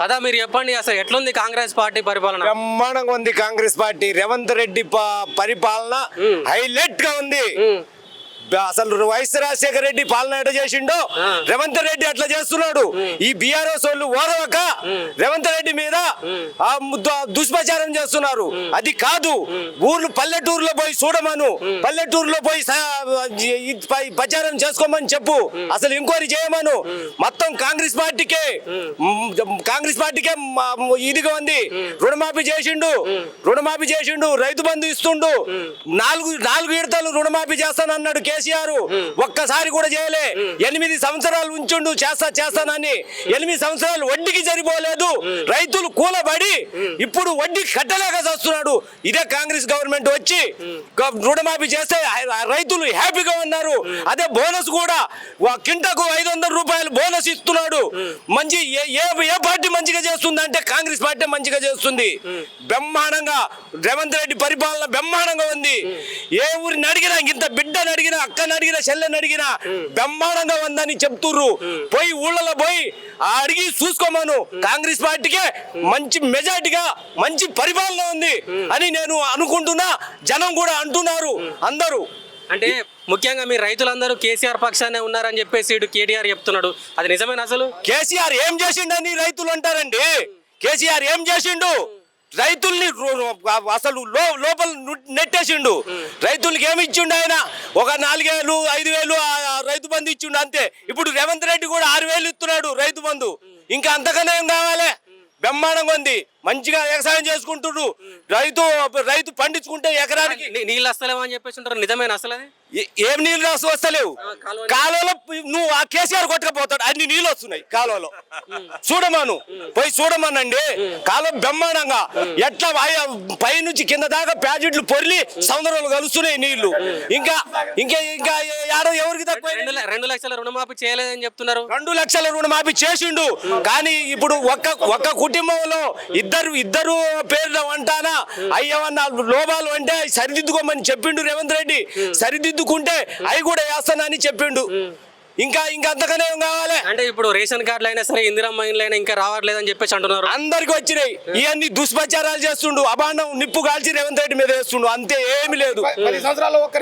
కదా మీరు చెప్పండి అసలు ఎట్లుంది కాంగ్రెస్ పార్టీ పరిపాలన? బ్రహ్మాండంగా ఉంది కాంగ్రెస్ పార్టీ. రేవంత్ రెడ్డి పరిపాలన హైలైట్గా ఉంది. అసలు వైఎస్ రాజశేఖర రెడ్డి పాలన ఎట్లా చేసిండో. రేవంత్ రెడ్డి అట్లా చేస్తున్నాడు. ఈ బీఆర్ఎస్ వాళ్ళు ఓరవక రేవంత్ రెడ్డి మీద దుష్ప్రచారం చేస్తున్నారు. అది కాదు. ఊర్లు పల్లెటూరులో పోయి చూడమను. పల్లెటూరులో పోయి ప్రచారం చేసుకోమని చెప్పు. అసలు ఎంక్వైరీ చేయమను. మొత్తం కాంగ్రెస్ పార్టీకే కాంగ్రెస్ పార్టీకే ఇదిగా ఉంది. రుణమాఫీ చేసిండు. రుణమాఫీ చేసిండు. రైతు బంధు ఇస్తుండు. నాలుగు నాలుగు విడతలు రుణమాఫీ చేస్తానన్నాడు కేసీఆర్ ఒక్కసారి కూడా చేయలే. ఎనిమిది సంవత్సరాలు ఉంచుండు చేస్తా చేస్తానని ఎనిమిది సంవత్సరాలు వడ్డీకి సరిపోలేదు. రైతులు కూలబడి ఇప్పుడు వడ్డీ కట్టలేక చేస్తున్నాడు. ఇదే కాంగ్రెస్ గవర్నమెంట్ వచ్చి రుణమాఫీ చేస్తే రైతులు హ్యాపీగా ఉన్నారు. అదే బోనస్ కూడా కింటకు ఐదు వందల రూపాయలు బోనస్ ఇస్తున్నాడు. మంచి ఏ ఏ ఏ పార్టీ మంచిగా చేస్తుంది అంటే కాంగ్రెస్ పార్టీ మంచిగా చేస్తుంది. బ్రహ్మాండంగా రేవంత్ రెడ్డి పరిపాలన బ్రహ్మాండంగా ఉంది. ఏ ఊరిని అడిగినా ఇంత బిడ్డని అడిగినా అక్కని అడిగినా చెల్లెని అడిగినా బ్రహ్మాండంగా ఉందని చెప్తుర్రు. పోయి ఊళ్ళలో పోయి అడిగి చూసుకోమను. కాంగ్రెస్ పార్టీకే మంచి మెజార్టీగా మంచి పరిపాలన ఉంది అని నేను అనుకుంటున్నా. జనం కూడా అంటున్నారు. అందరూ. అంటే ముఖ్యంగా మీ రైతులందరూ కేసీఆర్ పక్షానే ఉన్నారని చెప్పేసి ఇటు కేటీఆర్ చెప్తున్నాడు. అది నిజమేనా అసలు? కేసీఆర్ ఏం చేసిండని రైతులు అంటారండి. కేసీఆర్ ఏం చేసిండు? రైతుల్ని అసలు లో లోపల నెట్టేసిండు. రైతులకి ఏమి ఇచ్చిండు ఆయన? ఒక నాలుగేళ్ళు ఐదు వేలు రైతు బంధు ఇచ్చిండు అంతే. ఇప్పుడు రేవంత్ రెడ్డి కూడా ఆరు వేలు ఇస్తున్నాడు రైతు బంధు. ఇంకా అంతకన్నా ఏం కావాలి? బ్రహ్మాండంగా ఉంది. మంచిగా వ్యవసాయం చేసుకుంటుడు రైతు రైతు పండించుకుంటే ఎకరానికి నీళ్ళు వస్తలేమో అని చెప్పేసి ఉంటారు. నిజమేనా అసలు ఏ- నీళ్ళు రాసి వస్తలేవు. కాలువ- కాలువలో. నువ్వు ఆ కేసీఆర్ కొట్టకపోతాడు. అన్ని నీళ్ళు వస్తున్నాయి కాలువలో. చూడమాను. పోయి చూడమనండి. కాలువ బ్రహ్మాండంగా. ఎట్లా పై నుంచి కింద దాకా ప్యాకెట్లు పొరిలి సముద్రంలో కలుస్తున్నాయి నీళ్ళు ఇంకా ఇంకా ఇంకా యాడో ఎవరికి తక్కువ రెండు లక్షల రుణమాఫీ చేయలేదని చెప్తున్నారు. రెండు లక్షల రుణమాఫీ చేసిండు. కానీ ఇప్పుడు ఒక్క ఒక్క కుటుంబంలో ఇద్దరు ఇద్దరు పేర్లు అంటానా అయ్యవన్న లోపాలు అంటే సరిదిద్దుకోమని చెప్పిండు రేవంత్ రెడ్డి. సరిదిద్దుకుంటే అవి కూడా వేస్తానని చెప్పిండు. ఇంకా ఇంకా అంతకనే ఏం కావాలి? అంటే ఇప్పుడు రేషన్ కార్డులు అయినా సరే ఇందిరమ్మ ఇండ్లు అయినా ఇంకా రావట్లేదని చెప్పేసి అంటున్నారు. అందరికి వచ్చినాయి. ఇవన్నీ దుష్ప్రచారాలు చేస్తుండు. అబాండం నిప్పు కాల్చి రేవంత్ రెడ్డి మీద వేస్తుండు. అంతే ఏమి లేదు.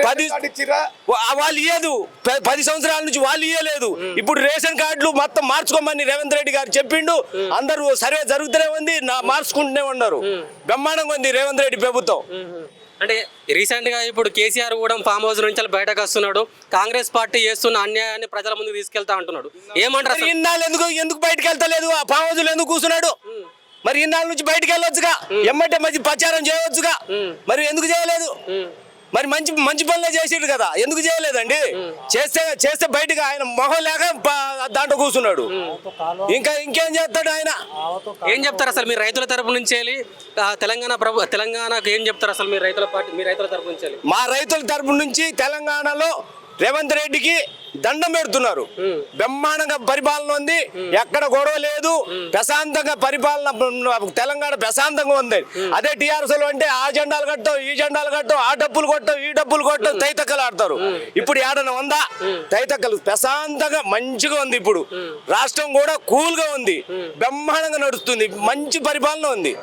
పది సంవత్సరాలు వాళ్ళు ఇయ్యదు. పది సంవత్సరాల నుంచి వాళ్ళు ఇయ్యలేదు. ఇప్పుడు రేషన్ కార్డులు మొత్తం మార్చుకోమని రేవంత్ రెడ్డి గారు చెప్పిండు. అందరూ సర్వే జరుగుతూనే ఉంది. నా- మార్చుకుంటూనే ఉన్నారు. బ్రహ్మాండంగా ఉంది రేవంత్ రెడ్డి ప్రభుత్వం. అంటే రీసెంట్గా ఇప్పుడు కేసీఆర్ కూడా ఫామ్ హౌస్ నుంచి బయటకు వస్తున్నాడు. కాంగ్రెస్ పార్టీ చేస్తున్న అన్యాయాన్ని ప్రజల ముందుకు తీసుకెళ్తా అంటున్నాడు. ఏమంటారు ఇన్నాళ్ళు ఎందుకు ఎందుకు బయటకు వెళ్తలేదు? ఆ పావజులు ఎందుకు కూర్చున్నాడు? మరి ఇన్నాళ్ళ నుంచి బయటకు వెళ్ళొచ్చుగా? ఎమ్మటే మంచి ప్రచారం చేయవచ్చుగా మరి ఎందుకు చేయలేదు? మరి మంచి మంచి పనులే చేసిండు కదా. ఎందుకు చేయలేదండి? చేస్తే చేస్తే బయటకు ఆయన మొహం లేక దాంట్లో కూర్చున్నాడు. ఇంకా ఇంకేం చేస్తాడు ఆయన? ఏం చెప్తారు అసలు మీరు రైతుల తరపు నుంచి తెలంగాణ ప్రభు తెలంగాణకు ఏం చెప్తారు అసలు మీ రైతుల పార్టీ మీ రైతుల తరపు నుంచి మా రైతుల తరపు నుంచి తెలంగాణలో రేవంత్ రెడ్డికి దండం పెడుతున్నారు. బ్రహ్మాండంగా పరిపాలన ఉంది. ఎక్కడ గొడవ లేదు. ప్రశాంతంగా పరిపాలన తెలంగాణ ప్రశాంతంగా ఉంది. అదే టీఆర్ఎస్లో అంటే ఆ జెండాలు కట్టవు ఈ జెండాలు కట్టవు ఆ డబ్బులు కొట్టవు ఈ డబ్బులు కొట్టవు తైతక్కలు ఆడతారు. ఇప్పుడు ఏడన ఉందా? తైతక్కలు ప్రశాంతంగా మంచిగా ఉంది ఇప్పుడు. రాష్ట్రం కూడా కూల్గా ఉంది బ్రహ్మాండంగా నడుస్తుంది. మంచి పరిపాలన ఉంది.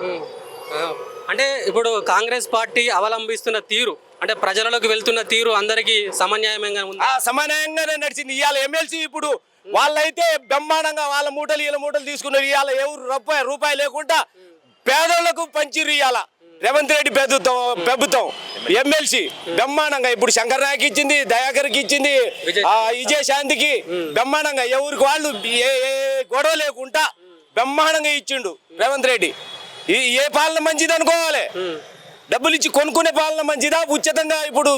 అంటే ఇప్పుడు కాంగ్రెస్ పార్టీ అవలంబిస్తున్న తీరు అంటే ప్రజలలోకి వెళ్తున్న తీరు అందరికీ సమన్యాయంగా ఉంది? ఆ సమానంగానే నడిచింది. ఇవాళ ఎమ్మెల్సీ ఇప్పుడు వాళ్ళైతే బ్రహ్మాండంగా వాళ్ళ మూటలు వీళ్ళ మూటలు తీసుకున్నారు. ఇవాళ ఎవరు రూపాయి రూపాయి లేకుండా పేదోళ్ళకు పంచిర్రు ఇవాళ. రేవంత్ రెడ్డి ప్రభుత్వం ప్రభుత్వం ఎమ్మెల్సీ బ్రహ్మాండంగా ఇప్పుడు శంకర్ నాయక్ ఇచ్చింది దయాకర్కి ఇచ్చింది విజయ్ ఆ విజయ శాంతికి బ్రహ్మాండంగా ఎవరికి వాళ్ళు ఏ ఏ గొడవ లేకుండా బ్రహ్మాండంగా ఇచ్చిండు రేవంత్ రెడ్డి. ఏ పాలన మంచిది అనుకోవాలి. డబ్బులు ఇచ్చి కొనుక్కునే పాలన మంచిదా? ఉచితంగా ఇప్పుడు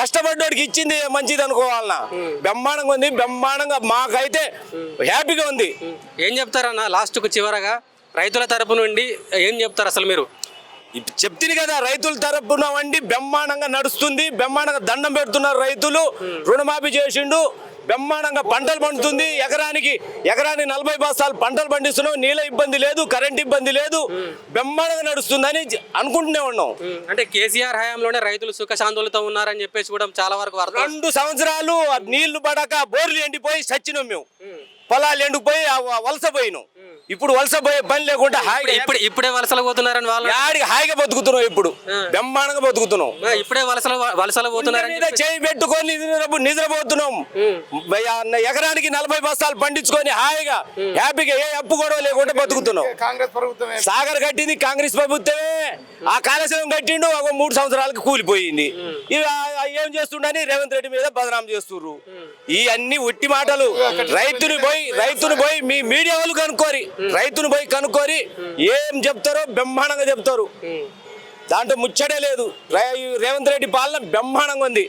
కష్టపడ్డోడికి ఇచ్చింది మంచిది అనుకోవాలనా? బ్రహ్మాండంగా ఉంది. బ్రహ్మాండంగా మాకైతే హ్యాపీగా ఉంది. ఏం చెప్తారన్న లాస్ట్కు చివరగా రైతుల తరపు నుండి ఏం చెప్తారు అసలు మీరు? చెప్తుంది కదా రైతుల తరపున వండి బ్రహ్మాండంగా నడుస్తుంది. బ్రహ్మాండంగా దండం పెడుతున్నారు రైతులు. రుణమాఫీ చేసిండు. బ్రహ్మాండంగా పంటలు పండుతుంది. ఎకరానికి ఎకరానికి నలభై బస్తాలు పంటలు పండిస్తున్నాం. నీళ్ళ ఇబ్బంది లేదు కరెంట్ ఇబ్బంది లేదు. బ్రహ్మాండంగా నడుస్తుందని అనుకుంటూనే ఉన్నాం. అంటే కేసీఆర్ హయాంలోనే రైతులు సుఖశాంతులతో ఉన్నారని చెప్పేసి కూడా చాలా వరకు రెండు సంవత్సరాలు నీళ్ళు పడక బోర్లు ఎండిపోయి సచ్చినాం మేము. పొలాలు ఎండిపోయి వలస పోయినాం. ఇప్పుడు వలస పోయే పని లేకుండా హాయిగా ఇప్పుడు ఇప్పుడే వలసలు పోతున్నారని వాళ్ళు యాడికి హాయిగా బతుకుతున్నాం ఇప్పుడు? బ్రహ్మాండంగా బతుకుతున్నాం ఆ, ఇప్పుడే వలసలు వలసలు పోతున్నారని చేయి పెట్టుకొని నిద్ర- నిద్రపోతున్నాం. ఎకరానికి నలభై బస్తాలు పండించుకొని హాయిగా హ్యాపీగా ఏ అప్పు గొడవ లేకుండా బతుకుతున్నాం కాంగ్రెస్ ప్రభుత్వమే. సాగర్ కట్టింది కాంగ్రెస్ ప్రభుత్వమే. ఆ కాళేశ్వరం కట్టిండు ఒక మూడు సంవత్సరాలకు కూలిపోయింది. ఆ ఏం చేస్తుండని రేవంత్ రెడ్డి మీద బదనాం చేస్తుర్రు. ఈ అన్ని ఉట్టి మాటలు రైతుని పోయి రైతుని పోయి మీ మీడియా వాళ్ళు కనుక్కోరి. రైతుని పోయి కనుక్కోరి. ఏం చెప్తారో బ్రహ్మాండంగా చెప్తారు. దాంట్లో ముచ్చటే లేదు. రేవంత్ రెడ్డి పాలన బ్రహ్మాండంగా ఉంది.